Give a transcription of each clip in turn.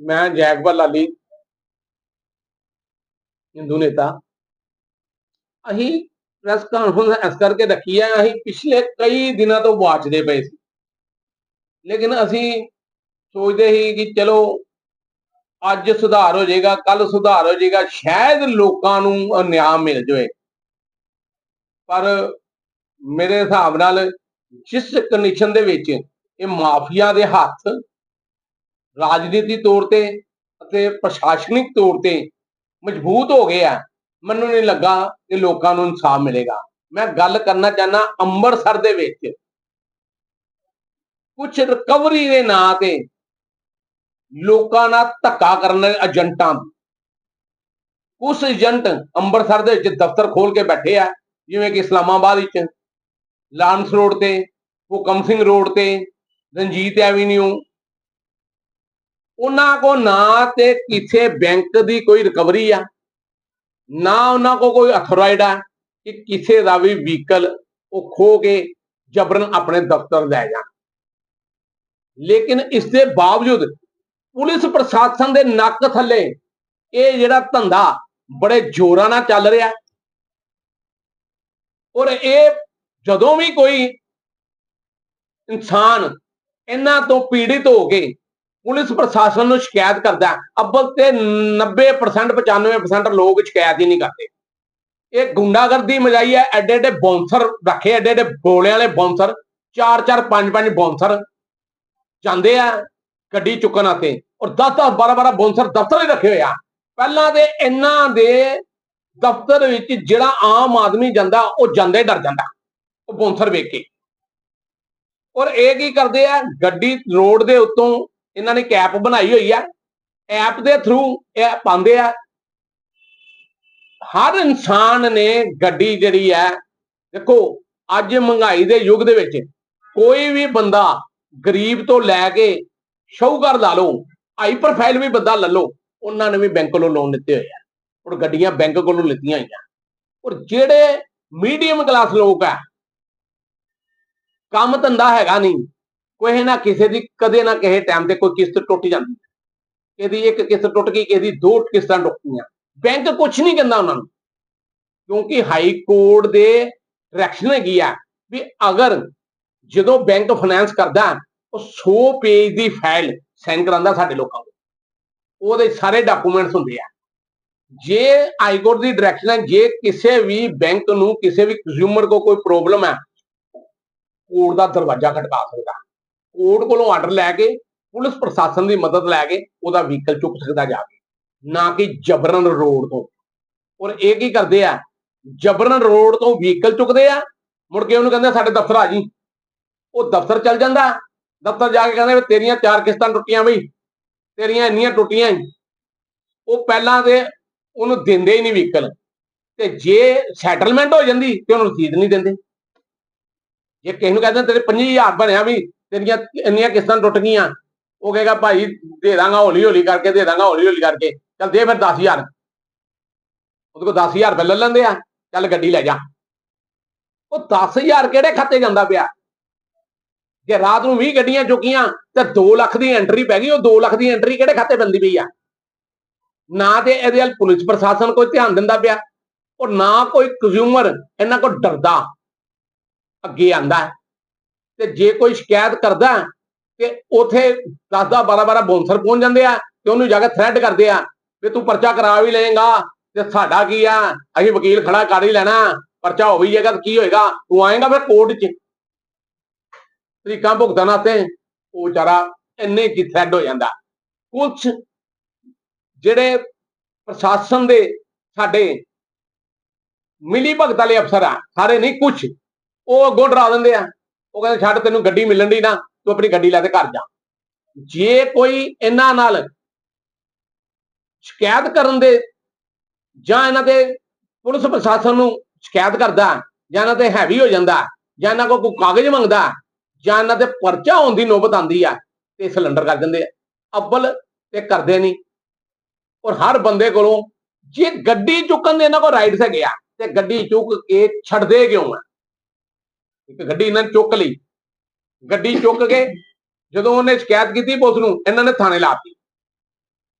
ਮੈਂ ਜੈਕਪਾਲ ਲਾਲੀ ਹਿੰਦੂ ਨੇਤਾ। ਅਸੀਂ ਪ੍ਰੈਸ ਕਾਨਫਰੰਸ ਇਸ ਕਰਕੇ ਰੱਖੀ ਹੈ, ਅਸੀਂ ਪਿਛਲੇ ਕਈ ਦਿਨਾਂ ਤੋਂ ਵਾਚਦੇ ਪਏ ਸੀ। ਲੇਕਿਨ ਅਸੀਂ ਸੋਚਦੇ ਸੀ ਕਿ ਚਲੋ, ਅੱਜ ਸੁਧਾਰ ਹੋ ਜਾਏਗਾ ਕੱਲ ਸੁਧਾਰ ਹੋ ਜਾਏਗਾ, ਸ਼ਾਇਦ ਲੋਕਾਂ ਨੂੰ ਨਿਆਂ ਮਿਲ ਜਾਵੇ। ਪਰ ਮੇਰੇ ਹਿਸਾਬ ਨਾਲ ਜਿਸ ਕੰਡੀਸ਼ਨ ਦੇ ਵਿੱਚ ਇਹ ਮਾਫੀਆ ਦੇ ਹੱਥ ਰਾਜਨੀਤੀ ਤੌਰ ਤੇ ਅਤੇ ਪ੍ਰਸ਼ਾਸਨਿਕ ਤੌਰ ਤੇ ਮਜ਼ਬੂਤ ਹੋ ਗਏ ਆ, ਮੈਨੂੰ ਨਹੀਂ ਲੱਗਾ ਕਿ ਲੋਕਾਂ ਨੂੰ ਇਨਸਾਫ ਮਿਲੇਗਾ। ਮੈਂ ਗੱਲ ਕਰਨਾ ਚਾਹਨਾ ਅੰਮ੍ਰਿਤਸਰ ਦੇ ਵਿੱਚ। ਕੁਝ ਰਿਕਵਰੀ ਦੇ ਨਾਂ ਤੇ ਲੋਕਾਂ ਨਾਲ ਧੱਕਾ ਕਰਨ ਵਾਲੇ ਏਜੰਟਾਂ। ਕੁਝ ਏਜੰਟ ਅੰਮ੍ਰਿਤਸਰ ਦੇ ਵਿੱਚ ਦਫ਼ਤਰ ਖੋਲ ਕੇ ਬੈਠੇ ਆ, ਜਿਵੇਂ ਕਿ ਇਸਲਾਮਾਬਾਦ ਵਿੱਚ। ਲਾਂਸ ਰੋਡ ਤੇ ਹੁਕਮ ਸਿੰਘ ਰੋਡ ਤੇ, ਰਣਜੀਤ ਐਵੀਨਿਊ ਉਹਨਾਂ ਕੋ ਨਾ ਤੇ ਕਿਸੇ ਬੈਂਕ ਦੀ ਕੋਈ ਰਿਕਵਰੀ ਆ, ਨਾ ਉਹਨਾਂ ਕੋ ਕੋਈ ਅਥੋਰਾਈਡ ਆ ਕਿ ਕਿਸੇ ਦਾ ਵੀ ਵਹੀਕਲ ਉਹ ਖੋ ਕੇ ਜਬਰਨ ਆਪਣੇ ਦਫ਼ਤਰ ਲੈ ਜਾਣ। ਲੇਕਿਨ ਇਸ ਦੇ ਬਾਵਜੂਦ ਪੁਲਿਸ ਪ੍ਰਸ਼ਾਸਨ ਦੇ ਨੱਕ ਥੱਲੇ ਇਹ ਜਿਹੜਾ ਧੰਦਾ ਬੜੇ ਜ਼ੋਰਾਂ ਨਾਲ ਚੱਲ ਰਿਹਾ। ਔਰ ਇਹ ਜਦੋਂ ਵੀ ਕੋਈ ਇਨਸਾਨ ਇਹਨਾਂ ਤੋਂ ਪੀੜਿਤ ਹੋ ਕੇ ਪੁਲਿਸ ਪ੍ਰਸ਼ਾਸਨ ਨੂੰ ਸ਼ਿਕਾਇਤ ਕਰਦਾ ਅੱਬਲ ਤੇ 90% 95% ਲੋਕ ਸ਼ਿਕਾਇਤ ਹੀ ਨਹੀਂ ਕਰਦੇ। ਇਹ ਗੁੰਡਾਗਰਦੀ ਮਜਾਈ ਹੈ। ਐਡੇ ਐਡੇ ਬੌਂਸਰ ਰੱਖੇ, ਐਡੇ ਐਡੇ ਬੋਲੇ ਵਾਲੇ ਬੌਂਸਰ 4 4 5 5 ਬੌਂਸਰ ਜਾਂਦੇ ਆ ਗੱਡੀ ਚੁੱਕਣ ਆਤੇ ਔਰ 10 10 12 12 ਬੌਂਸਰ ਦਫ਼ਤਰ ਹੀ ਰੱਖੇ ਹੋਏ ਆ। ਪਹਿਲਾਂ ਤੇ ਇਹਨਾਂ ਦੇ ਦਫ਼ਤਰ ਵਿੱਚ ਜਿਹੜਾ ਆਮ ਆਦਮੀ ਜਾਂਦਾ, ਉਹ ਜਾਂਦੇ ਡਰ ਜਾਂਦਾ, ਉਹ ਬੌਂਸਰ ਵੇਖ ਕੇ। ਔਰ ਇਹ ਕੀ ਕਰਦੇ ਆ, ਗੱਡੀ ਰੋਡ ਦੇ ਉੱਤੋਂ ਇਹਨਾਂ ਨੇ ਕੈਪ ਬਣਾਈ ਹੋਈ ਆ। ਐਪ ਦੇ ਥਰੂ ਇਹ ਪਾਉਂਦੇ ਆ। ਹਰ ਇਨਸਾਨ ਨੇ ਗੱਡੀ ਜਿਹੜੀ ਹੈ ਦੇਖੋ, ਅੱਜ ਮਹਿੰਗਾਈ ਦੇ ਯੁੱਗ ਦੇ ਵਿੱਚ ਕੋਈ ਵੀ ਬੰਦਾ ਗਰੀਬ ਤੋਂ ਲੈ ਕੇ ਸ਼ੌਹਕਾਰ ਲਾ ਲਓ ਹਾਈ ਪ੍ਰੋਫਾਈਲ ਵੀ ਬੰਦਾ ਲੈ ਲਓ, ਉਹਨਾਂ ਨੇ ਵੀ ਬੈਂਕ ਕੋਲੋਂ ਲੋਨ ਲਿੱਤੇ ਹੋਏ ਆ। ਔਰ ਗੱਡੀਆਂ ਬੈਂਕ ਕੋਲੋਂ ਲਿੱਤੀਆਂ ਹੋਈਆਂ। ਔਰ ਜਿਹੜੇ ਮੀਡੀਅਮ ਕਲਾਸ ਲੋਕ ਆ, ਕੰਮ ਧੰਦਾ ਹੈਗਾ ਨਹੀਂ। ਕੋਈ ਨਾ ਕਿਸੇ ਦੀ, ਕਦੇ ਨਾ ਕਿਸੇ ਟਾਈਮ ਤੇ ਕੋਈ ਕਿਸ਼ਤ ਟੁੱਟ ਜਾਂਦੀ ਹੈ। ਇਹਦੀ ਇੱਕ ਕਿਸ਼ਤ ਟੁੱਟ ਗਈ ਕਿਸੇ ਦੋ ਕਿਸ਼ਤਾਂ ਟੁੱਟੀਆਂ। ਬੈਂਕ ਕੁਝ ਨਹੀਂ ਕਹਿੰਦਾ ਉਹਨਾਂ ਨੂੰ। ਕਿਉਂਕਿ ਹਾਈ ਕੋਰਟ ਦੇ ਡਾਇਰੈਕਸ਼ਨ ਹੈਗੀ ਆ ਵੀ ਅਗਰ ਜਦੋਂ ਬੈਂਕ ਫਾਈਨੈਂਸ ਕਰਦਾ, ਉਹ 100 ਪੇਜ ਦੀ ਫਾਈਲ ਸਾਈਨ ਕਰਾਂਦਾ ਸਾਡੇ ਲੋਕਾਂ ਕੋਲ। ਉਹਦੇ ਸਾਰੇ ਡਾਕੂਮੈਂਟਸ ਹੁੰਦੇ ਆ। ਜੇ ਹਾਈ ਕੋਰਟ ਦੀ ਡਾਇਰੈਕਸ਼ਨ ਹੈ, ਜੇ ਕਿਸੇ ਵੀ ਬੈਂਕ ਨੂੰ, ਕਿਸੇ ਵੀ ਕੰਜ਼ਿਊਮਰ ਕੋ ਕੋਈ ਪ੍ਰੋਬਲਮ ਹੈ ਕੋਰਟ ਦਾ ਦਰਵਾਜ਼ਾ ਖਟਕਾ ਸਕਦਾ। ਕੋਰਟ ਕੋਲੋਂ ਆਰਡਰ ਲੈ ਕੇ, ਪੁਲਿਸ ਪ੍ਰਸ਼ਾਸਨ ਦੀ ਮਦਦ ਲੈ ਕੇ ਉਹਦਾ ਵਹੀਕਲ ਚੁੱਕ ਸਕਦਾ ਜਾ ਕੇ, ਨਾ ਕਿ ਜਬਰਨ ਰੋਡ ਤੋਂ। ਔਰ ਇਹ ਕੀ ਕਰਦੇ ਆ? ਜਬਰਨ ਰੋਡ ਤੋਂ ਵਹੀਕਲ ਚੁੱਕਦੇ ਆ, ਮੁੜ ਕੇ ਉਹਨੂੰ ਕਹਿੰਦੇ ਸਾਡੇ ਦਫ਼ਤਰ ਆ ਜੀ। ਉਹ ਦਫ਼ਤਰ ਚੱਲ ਜਾਂਦਾ। ਦਫ਼ਤਰ ਜਾ ਕੇ ਕਹਿੰਦੇ ਤੇਰੀਆਂ ਚਾਰ ਕਿਸ਼ਤਾਂ ਟੁੱਟੀਆਂ ਬਈ, ਤੇਰੀਆਂ ਇੰਨੀਆਂ ਟੁੱਟੀਆਂ ਉਹ ਪਹਿਲਾਂ ਤੇ ਉਹਨੂੰ ਦਿੰਦੇ ਹੀ ਨਹੀਂ ਵਹੀਕਲ ਤੇ ਜੇ ਸੈਟਲਮੈਂਟ ਹੋ ਜਾਂਦੀ ਤੇ ਉਹਨੂੰ ਰਸੀਦ ਨਹੀਂ ਦਿੰਦੇ। ਜੇ ਕਿਸੇ ਨੂੰ ਕਹਿੰਦੇ ਤੇਰੇ 25000 ਬਣਿਆ ਵੀ ਤੇਰੀਆਂ ਇੰਨੀਆਂ ਕਿਸ਼ਤਾਂ ਟੁੱਟ ਗਈਆਂ। ਉਹ ਕਹੇਗਾ, ਭਾਈ, ਦੇ ਦਾਂਗਾ ਹੌਲੀ ਹੌਲੀ ਕਰਕੇ, ਦੇ ਦਾਂਗਾ ਹੌਲੀ ਹੌਲੀ ਕਰਕੇ। ਚੱਲ ਦੇ ਫਿਰ 10000 ਉਹਦੇ ਕੋਲ 10000 ਰੁਪਏ ਲੈ ਲੈਂਦੇ ਆ। ਚੱਲ ਗੱਡੀ ਲੈ ਜਾ। ਉਹ 10000 ਕਿਹੜੇ ਖਾਤੇ ਜਾਂਦਾ ਪਿਆ? ਜੇ ਰਾਤ ਨੂੰ 20 ਗੱਡੀਆਂ ਚੁੱਕੀਆਂ, ਤੇ 2 ਲੱਖ ਦੀ ਐਂਟਰੀ ਪੈ ਗਈ। ਉਹ 2 ਲੱਖ ਦੀ ਐਂਟਰੀ ਕਿਹੜੇ ਖਾਤੇ ਬੰਦੀ ਪਈ ਆ? ਨਾ ਤੇ ਇਹਦੇ ਵੱਲ ਪੁਲਿਸ ਪ੍ਰਸ਼ਾਸਨ ਕੋਈ ਧਿਆਨ ਦਿੰਦਾ ਪਿਆ। ਔਰ ਨਾ ਕੋਈ ਕੰਜ਼ਿਊਮਰ ਇਹਨਾਂ ਕੋਲ ਡਰਦਾ। ਅੱਗੇ ਆਂਦਾ। ਤੇ ਜੇ ਕੋਈ ਸ਼ਿਕਾਇਤ ਕਰਦਾ ਤੇ ਉਥੇ 10 10 12 12 ਬੌਂਸਰ ਪਹੁੰਚ ਜਾਂਦੇ ਆ ਤੇ ਉਹਨੂੰ ਜਾ ਕੇ ਥ੍ਰੈਟ ਕਰਦੇ ਆ ਵੀ ਤੂੰ ਪਰਚਾ ਕਰਾ ਵੀ ਲਏਗਾ ਤੇ ਸਾਡਾ ਕੀ ਆ? ਅਸੀਂ ਵਕੀਲ ਖੜਾ ਕਰ ਹੀ ਲੈਣਾ, ਪਰਚਾ ਹੋ ਵੀ ਜਾਏਗਾ ਕੀ ਹੋਏਗਾ? ਤੂੰ ਆਏਗਾ ਫਿਰ ਕੋਰਟ 'ਚ। ਤਰੀਕਾਂ ਭੁਗਤਣ ਵਾਸਤੇ ਉਹ ਵਿਚਾਰਾ ਇੰਨੇ ਕੀ ਥ੍ਰੈਡ ਹੋ ਜਾਂਦਾ। ਕੁਝ ਜਿਹੜੇ ਪ੍ਰਸ਼ਾਸਨ ਦੇ ਸਾਡੇ ਮਿਲੀ ਭਗਤ ਵਾਲੇ ਅਫਸਰ ਆ, ਸਾਰੇ ਨਹੀਂ ਕੁਝ ਉਹ ਅੱਗੋਂ ਡਰਾ ਦਿੰਦੇ ਆ। ਉਹ ਕਹਿੰਦੇ, ਛੱਡ, ਤੈਨੂੰ ਗੱਡੀ ਮਿਲਣ ਦੀ ਨਾ, ਤੂੰ ਆਪਣੀ ਗੱਡੀ ਲੈ ਕੇ ਘਰ ਜਾ। ਜੇ ਕੋਈ ਇਹਨਾਂ ਨਾਲ ਸ਼ਿਕਾਇਤ ਕਰਨ ਦੇ ਜਾਂ ਇਹਨਾਂ ਦੇ ਪੁਲਿਸ ਪ੍ਰਸ਼ਾਸਨ ਨੂੰ ਸ਼ਿਕਾਇਤ ਕਰਦਾ, ਜਾਂ ਇਹਨਾਂ ਤੇ ਹੈਵੀ ਹੋ ਜਾਂਦਾ, ਜਾਂ ਇਹਨਾਂ ਕੋਲ ਕੋਈ ਕਾਗਜ਼ ਮੰਗਦਾ, ਜਾਂ ਇਹਨਾਂ ਤੇ ਪਰਚਾ ਹੋਣ ਦੀ ਨੌਬਤ ਆਂਦੀ ਆ, ਤੇ ਸਿਲੰਡਰ ਕਰ ਦਿੰਦੇ ਆ। ਅੱਬਲ ਤੇ ਕਰਦੇ ਨਹੀਂ। ਔਰ ਹਰ ਬੰਦੇ ਕੋਲੋਂ ਜੇ ਗੱਡੀ ਚੁੱਕਣ ਦੇ ਇਹਨਾਂ ਕੋਲ ਰਾਈਟਸ ਹੈਗੇ ਆ, ਤੇ ਗੱਡੀ ਚੁੱਕ ਕੇ ਛੱਡਦੇ ਕਿਉਂ ਆ? ਇੱਕ ਗੱਡੀ ਇਹਨਾਂ ਨੇ ਚੁੱਕ ਲਈ। ਗੱਡੀ ਚੁੱਕ ਕੇ ਜਦੋਂ ਉਹਨੇ ਸ਼ਿਕਾਇਤ ਕੀਤੀ ਪੁਲਿਸ ਨੂੰ, ਇਹਨਾਂ ਨੇ ਥਾਣੇ ਲਾਤੀ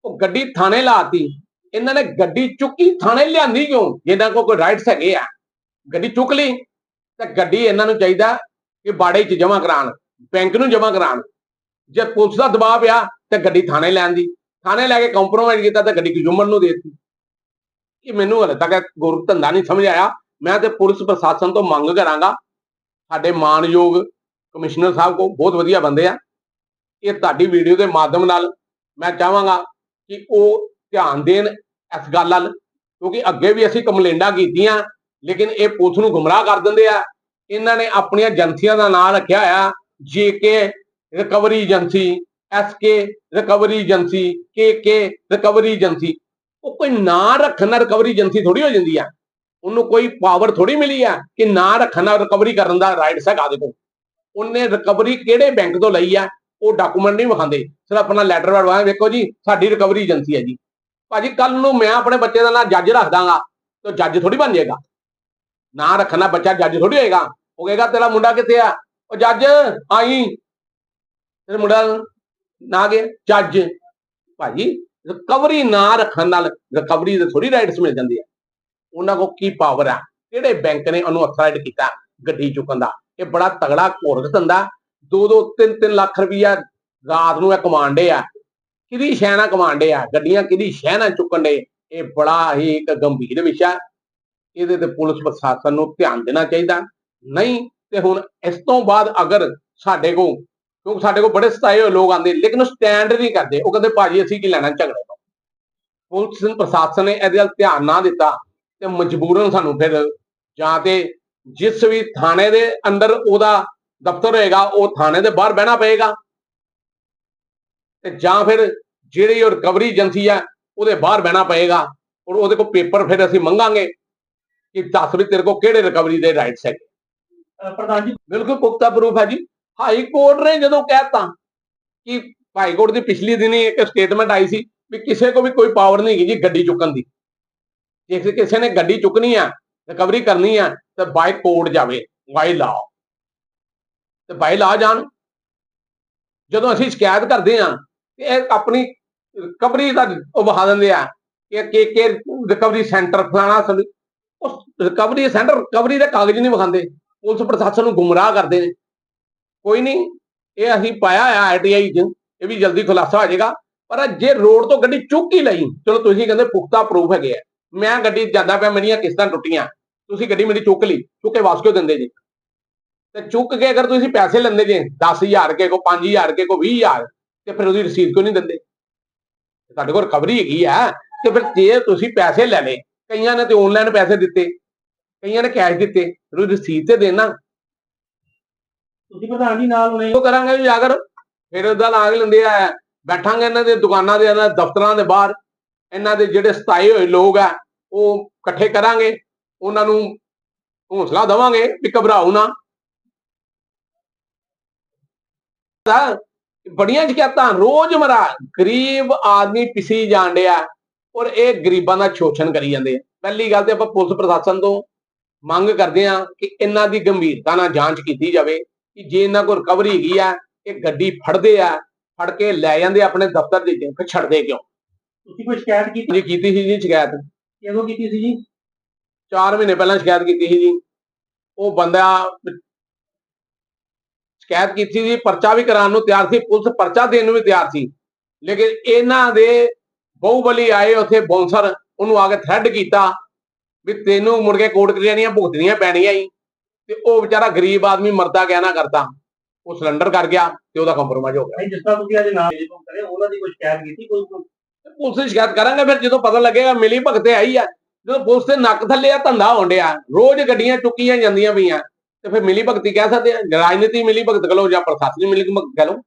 ਉਹ ਗੱਡੀ ਥਾਣੇ ਲਾਤੀ ਇਹਨਾਂ ਨੇ ਗੱਡੀ ਚੁੱਕੀ, ਥਾਣੇ ਲਿਆਂਦੀ ਕਿਉਂ? ਜਿਹਨਾਂ ਕੋਲ ਕੋਈ ਰਾਈਟਸ ਹੈਗੇ ਆ। ਗੱਡੀ ਚੁੱਕ ਲਈ, ਤਾਂ ਗੱਡੀ ਇਹਨਾਂ ਨੂੰ ਚਾਹੀਦਾ ਕਿ ਬਾੜੇ 'ਚ ਜਮ੍ਹਾਂ ਕਰਾਉਣ, ਬੈਂਕ ਨੂੰ ਜਮ੍ਹਾਂ ਕਰਾਉਣ। ਜੇ ਪੁਲਿਸ ਦਾ ਦਬਾਅ ਪਿਆ, ਤਾਂ ਗੱਡੀ ਥਾਣੇ ਲੈਣ ਦੀ। ਥਾਣੇ ਲੈ ਕੇ ਕੰਪਰੋਮਾਈਜ਼ ਕੀਤਾ, ਤਾਂ ਗੱਡੀ ਕੰਜ਼ੂਮਰ ਨੂੰ ਦੇਤੀ। ਇਹ ਮੈਨੂੰ ਹਲੇ ਤੱਕ ਗੁਰ ਧੰਦਾ ਨਹੀਂ ਸਮਝ ਆਇਆ। ਮੈਂ ਤੇ ਪੁਲਿਸ ਪ੍ਰਸ਼ਾਸਨ ਤੋਂ ਮੰਗ ਕਰਾਂਗਾ ਸਾਡੇ ਮਾਨਯੋਗ ਕਮਿਸ਼ਨਰ ਸਾਹਿਬ ਕੋ ਬਹੁਤ ਵਧੀਆ ਬੰਦੇ ਆ। ਇਹ ਤੁਹਾਡੀ ਵੀਡੀਓ ਦੇ ਮਾਧਿਅਮ ਨਾਲ ਮੈਂ ਚਾਹਾਂਗਾ ਕਿ ਉਹ ਧਿਆਨ ਦੇਣ ਇਸ ਗੱਲ ਵੱਲ, ਕਿਉਂਕਿ ਅੱਗੇ ਵੀ ਅਸੀਂ ਕੰਪਲੇਂਟਾਂ ਕੀਤੀਆਂ, ਲੇਕਿਨ ਇਹ ਪੁਲਿਸ ਨੂੰ ਗੁੰਮਰਾਹ ਕਰ ਦਿੰਦੇ ਆ। ਇਹਨਾਂ ਨੇ ਆਪਣੀਆਂ ਏਜੰਸੀਆਂ ਦਾ ਨਾਮ ਰੱਖਿਆ ਆ JK recovery agency SK recovery agency KK recovery agency. ਉਹ ਕੋਈ ਨਾਂ ਰੱਖਣ ਨਾਲ ਰਿਕਵਰੀ ਏਜੰਸੀ ਥੋੜੀ ਹੋ ਜਾਂਦੀ ਆ। ਉਹਨੂੰ ਕੋਈ ਪਾਵਰ ਥੋੜੀ ਮਿਲੀ ਆ ਕਿ ਨਾ ਰੱਖਣ ਨਾਲ ਰਿਕਵਰੀ ਕਰਨ ਦਾ ਰਾਈਟਸ ਹੈਗਾ ਉਹਦੇ ਕੋਲ ਉਹਨੇ ਰਿਕਵਰੀ ਕਿਹੜੇ ਬੈਂਕ ਤੋਂ ਲਈ ਆ, ਉਹ ਡਾਕੂਮੈਂਟ ਨਹੀਂ ਵਿਖਾਉਂਦੇ। ਸਿਰਫ ਆਪਣਾ ਲੈਟਰ ਵੜਵਾਇਆ ਵੇਖੋ ਜੀ, ਸਾਡੀ ਰਿਕਵਰੀ ਏਜੰਸੀ ਹੈ ਜੀ। ਭਾਜੀ ਕੱਲ ਨੂੰ ਮੈਂ ਆਪਣੇ ਬੱਚੇ ਦਾ ਨਾਂ ਜੱਜ ਰੱਖ ਦਾਂਗਾ, ਤਾਂ ਜੱਜ ਥੋੜੀ ਬਣ ਜਾਏਗਾ। ਨਾਂ ਰੱਖਣਾ ਬੱਚਾ ਜੱਜ ਥੋੜੀ ਹੋਏਗਾ। ਉਹ ਕਹੇਗਾ, ਤੇਰਾ ਮੁੰਡਾ ਕਿੱਥੇ ਆ? ਉਹ ਜੱਜ ਆਈ। ਤੇਰਾ ਮੁੰਡਾ ਨਾ ਗਿਆ ਜੱਜ ਭਾਜੀ ਰਿਕਵਰੀ ਨਾ ਰੱਖਣ ਨਾਲ ਰਿਕਵਰੀ ਦੇ ਥੋੜੀ ਰਾਈਟਸ ਮਿਲ ਜਾਂਦੀ ਆ ਉਹਨਾਂ ਕੋ ਕੀ ਪਾਵਰ ਆ? ਕਿਹੜੇ ਬੈਂਕ ਨੇ ਉਹਨੂੰ ਅਥਰਾਈਟ ਕੀਤਾ ਗੱਡੀ ਚੁੱਕਣ ਦਾ? ਇਹ ਬੜਾ ਤਗੜਾ ਘੋਰਕ ਧੰਦਾ। 2-2 3-3 ਲੱਖ ਰੁਪਈਆ ਰਾਤ ਨੂੰ ਇਹ ਕਮਾਂਡੇ ਆ। ਕਿਹਦੀ ਸ਼ੈਨਾ ਕਮਾਂਡੇ ਆ? ਗੱਡੀਆਂ ਕਿਹਦੀ ਸ਼ੈਨਾ ਚੁੱਕਣ ਦੇ? ਇਹ ਬੜਾ ਹੀ ਇੱਕ ਗੰਭੀਰ ਵਿਸ਼ਾ ਇਹਦੇ ਤੇ ਪੁਲਿਸ ਪ੍ਰਸ਼ਾਸਨ ਨੂੰ ਧਿਆਨ ਦੇਣਾ ਚਾਹੀਦਾ। ਨਹੀਂ, ਤੇ ਹੁਣ ਇਸ ਤੋਂ ਬਾਅਦ ਅਗਰ ਸਾਡੇ ਕੋਲ, ਕਿਉਂਕਿ ਸਾਡੇ ਕੋਲ ਬੜੇ ਸਤਾਏ ਹੋਏ ਲੋਕ ਆਉਂਦੇ, ਲੇਕਿਨ ਉਹ ਸਟੈਂਡ ਨਹੀਂ ਕਰਦੇ। ਉਹ ਕਹਿੰਦੇ, ਭਾਜੀ, ਅਸੀਂ ਕੀ ਲੈਣਾ? ਝਗੜੇ ਤੋਂ ਪੁਲਿਸ ਪ੍ਰਸ਼ਾਸਨ ਨੇ ਇਹਦੇ ਵੱਲ ਧਿਆਨ ਨਾ ਦਿੱਤਾ। ਤੇ ਮਜਬੂਰਨ ਸਾਨੂੰ ਫਿਰ ਜਾਂ ਤੇ ਜਿਸ ਵੀ ਥਾਣੇ ਦੇ ਅੰਦਰ ਉਹਦਾ ਦਫ਼ਤਰ ਹੋਏਗਾ ਉਹ ਥਾਣੇ ਦੇ ਬਾਹਰ ਬਹਿਣਾ ਪਏਗਾ। ਤੇ ਜਾਂ ਫਿਰ ਜਿਹੜੀ ਉਹ ਰਿਕਵਰੀ ਏਜੰਸੀ ਆ ਉਹਦੇ ਬਾਹਰ ਬਹਿਣਾ ਪਏਗਾ ਔਰ ਉਹਦੇ ਕੋਲ ਪੇਪਰ ਫਿਰ ਅਸੀਂ ਮੰਗਾਂਗੇ ਕਿ ਦੱਸ ਵੀ ਤੇਰੇ ਕੋਲ ਕਿਹੜੇ ਰਿਕਵਰੀ ਦੇ ਰਾਈਟਸ ਹੈ ਪ੍ਰਧਾਨ ਜੀ। ਬਿਲਕੁਲ ਪੁਖਤਾ ਪ੍ਰੂਫ ਹੈ ਜੀ। ਹਾਈ ਕੋਰਟ ਨੇ ਜਦੋਂ ਕਹਿਤਾ ਕਿ ਹਾਈ ਕੋਰਟ ਦੀ ਪਿਛਲੀ ਦਿਨੀ ਇੱਕ ਸਟੇਟਮੈਂਟ ਆਈ ਸੀ ਵੀ ਕਿਸੇ ਕੋ ਵੀ ਕੋਈ ਪਾਵਰ ਨਹੀਂ ਹੈਗੀ ਜੀ ਗੱਡੀ ਚੁੱਕਣ ਦੀ। ਜੇ ਕਿਸੇ ਨੇ ਗੱਡੀ ਚੁੱਕਣੀ ਆ ਰਿਕਵਰੀ ਕਰਨੀ ਆ, ਤੇ ਬਾਈ ਕੋਰਟ ਜਾਵੇ, ਬਾਈ ਲਾ ਤੇ ਬਾਈ ਲਾ ਜਾਣ। ਜਦੋਂ ਅਸੀਂ ਸ਼ਿਕਾਇਤ ਕਰਦੇ ਆ ਇਹ ਆਪਣੀ ਰਿਕਵਰੀ ਦਾ ਉਹ ਬਹਾ ਦਿੰਦੇ ਆ ਕਿ ਕੇ ਕੇ ਰਿਕਵਰੀ ਸੈਂਟਰ ਫਲਾਣਾ ਉਸ ਰਿਕਵਰੀ ਸੈਂਟਰ ਰਿਕਵਰੀ ਦੇ ਕਾਗਜ਼ ਨਹੀਂ ਵਿਖਾਉਂਦੇ, ਪੁਲਿਸ ਪ੍ਰਸ਼ਾਸਨ ਨੂੰ ਗੁੰਮਰਾਹ ਕਰਦੇ ਨੇ। ਕੋਈ ਨਹੀਂ, ਇਹ ਅਸੀਂ ਪਾਇਆ ਆ ਆਰਟੀਆਈ 'ਚ, ਇਹ ਵੀ ਜਲਦੀ ਖੁਲਾਸਾ ਹੋ ਜਾਏਗਾ। ਪਰ ਜੇ ਰੋਡ ਤੋਂ ਗੱਡੀ ਚੁੱਕ ਹੀ ਲਈ, ਚਲੋ ਤੁਸੀਂ ਕਹਿੰਦੇ ਪੁਖਤਾ ਪ੍ਰੂਫ ਹੈਗੇ ਆ। ਮੈਂ ਗੱਡੀ ਜਾਂਦਾ ਪਿਆ ਮੇਰੀਆਂ ਕਿਸ਼ਤਾਂ ਟੁੱਟੀਆਂ। ਤੁਸੀਂ ਗੱਡੀ ਮੇਰੀ ਚੁੱਕ ਲਈ ਚੁੱਕ ਵਾਪਸ ਕਿਉਂ ਦਿੰਦੇ ਜੀ? ਤੇ ਚੁੱਕ ਕੇ ਅਗਰ ਤੁਸੀਂ ਪੈਸੇ ਲੈਂਦੇ ਜੇ 10000 ਕੇ ਕੋ 5000 ਕੇ ਕੋ 20000 ਤੇ ਫਿਰ ਉਹਦੀ ਰਸੀਦ ਕਿਉਂ ਨਹੀਂ ਦਿੰਦੇ? ਤੁਹਾਡੇ ਕੋਲ ਰਿਕਵਰੀ ਹੈਗੀ ਆ ਤੇ ਫਿਰ ਜੇ ਤੁਸੀਂ ਪੈਸੇ ਲੈ ਲਏ ਕਈਆਂ ਨੇ ਤੇ ਆਨਲਾਈਨ ਪੈਸੇ ਦਿੱਤੇ ਕਈਆਂ ਨੇ ਕੈਸ਼ ਦਿੱਤੇ ਫਿਰ ਰਸੀਦ ਤੇ ਦੇਣਾ। ਤੁਸੀਂ ਪ੍ਰਧਾਨ ਜੀ ਨਾਲ ਹੁਣੇ ਉਹ ਕਰਾਂਗੇ ਵੀ ਅਗਰ ਫਿਰ ਉਹਦਾ ਲਾਗ ਲੈਂਦੇ ਆ ਬੈਠਾਂਗੇ ਇਹਨਾਂ ਦੇ ਦੁਕਾਨਾਂ ਦੇ ਇਹਨਾਂ ਦਫ਼ਤਰਾਂ ਦੇ ਬਾਹਰ। ਇਹਨਾਂ ਦੇ ਜਿਹੜੇ ਸਤਾਏ ਹੋਏ ਲੋਕ ਆ, ਉਹ ਇਕੱਠੇ ਕਰਾਂਗੇ, ਉਹਨਾਂ ਨੂੰ ਹੌਸਲਾ ਦਵਾਂਗੇ ਵੀ ਘਬਰਾਓ ਨਾ। ਤਾਂ ਬੜੀਆਂ ਸ਼ਿਕਾਇਤਾਂ ਰੋਜ਼ਮਰਾ ਗਰੀਬ ਆਦਮੀ ਪਿਸੀ ਜਾਣ ਡਿਆ, ਔਰ ਇਹ ਗਰੀਬਾਂ ਦਾ ਸ਼ੋਸ਼ਣ ਕਰੀ ਜਾਂਦੇ ਆ। ਪਹਿਲੀ ਗੱਲ ਤੇ ਆਪਾਂ ਪੁਲਿਸ ਪ੍ਰਸ਼ਾਸਨ ਤੋਂ ਮੰਗ ਕਰਦੇ ਆ ਕਿ ਇਹਨਾਂ ਦੀ ਗੰਭੀਰਤਾ ਨਾਲ ਜਾਂਚ ਕੀਤੀ ਜਾਵੇ ਕਿ ਜੇ ਇਹਨਾਂ ਕੋਲ ਰਿਕਵਰੀ ਹੈਗੀ ਆ, ਇਹ ਗੱਡੀ ਫੜਦੇ ਆ, ਫੜ ਕੇ ਲੈ ਜਾਂਦੇ ਆਪਣੇ ਦਫ਼ਤਰ ਦੇ ਵਿੱਚ, ਛੱਡਦੇ ਕਿਉਂ? ਤੁਸੀਂ ਕੋਈ ਸ਼ਿਕਾਇਤ ਕੀਤੀ? ਜੀ ਕੀਤੀ ਸੀ ਜੀ ਸ਼ਿਕਾਇਤ। ਕਦੋਂ ਕੀਤੀ ਸੀ ਜੀ? 4 ਮਹੀਨੇ ਪਹਿਲਾਂ ਸ਼ਿਕਾਇਤ ਕੀਤੀ ਸੀ ਜੀ। ਉਹ ਬੰਦਾ ਸ਼ਿਕਾਇਤ ਕੀਤੀ ਸੀ ਪਰਚਾ ਵੀ ਕਰਾਉਣ ਨੂੰ ਤਿਆਰ ਸੀ ਪੁਲਿਸ ਪਰਚਾ ਦੇਣ ਨੂੰ ਵੀ ਤਿਆਰ ਸੀ। ਲੇਕਿਨ ਇਹਨਾਂ ਦੇ ਬਹੁਬਲੀ ਆਏ ਉੱਥੇ ਬੌਂਸਰ ਉਹਨੂੰ ਆ ਕੇ ਥ੍ਰੈਡ ਕੀਤਾ ਵੀ ਤੈਨੂੰ ਮੁੜ ਕੇ ਕੋਰਟ ਕਚਹਿਰੀਆਂ ਭੁਗਤਣੀਆਂ ਪੈਣੀਆਂ ਹੀ ਤੇ ਉਹ ਵਿਚਾਰਾ ਗਰੀਬ ਆਦਮੀ ਮਰਦਾ ਗਿਆ ਨਾ ਕਰਦਾ। ਉਹ ਸਿਲੰਡਰ ਕਰ ਗਿਆ ਤੇ ਉਹਦਾ ਕੰਪਰੋਮਾਈਜ਼ ਹੋ ਗਿਆ। ਜਿਸ ਤਰ੍ਹਾਂ ਤੁਸੀਂ ਅੱਜ ਨਾਮ ਕਰੇ ਉਹਨਾਂ ਦੀ ਕੋਈ ਸ਼ਿਕਾਇਤ ਕੀਤੀ ਕੋਈ? ਪੁਲਿਸ ਦੀ ਸ਼ਿਕਾਇਤ ਕਰਾਂਗੇ, ਫਿਰ ਜਦੋਂ ਪਤਾ ਲੱਗੇਗਾ ਮਿਲੀ ਭਗਤ ਆਈ ਆ, ਜਦੋਂ ਪੁਲਿਸ ਦੇ ਨੱਕ ਥੱਲੇ ਆ, ਧੰਦਾ ਹੋਣ ਡਿਆ, ਰੋਜ਼ ਗੱਡੀਆਂ ਚੁੱਕੀਆਂ ਜਾਂਦੀਆਂ ਪਈਆਂ, ਤੇ ਫਿਰ ਮਿਲੀ ਭਗਤੀ ਕਹਿ ਸਕਦੇ ਆ, ਰਾਜਨੀਤੀ ਮਿਲੀ ਭਗਤ ਕਹ ਲਓ ਜਾਂ ਪ੍ਰਸ਼ਾਸਨਿਕ ਮਿਲੀ ਭਗਤ ਕਹ ਲਓ।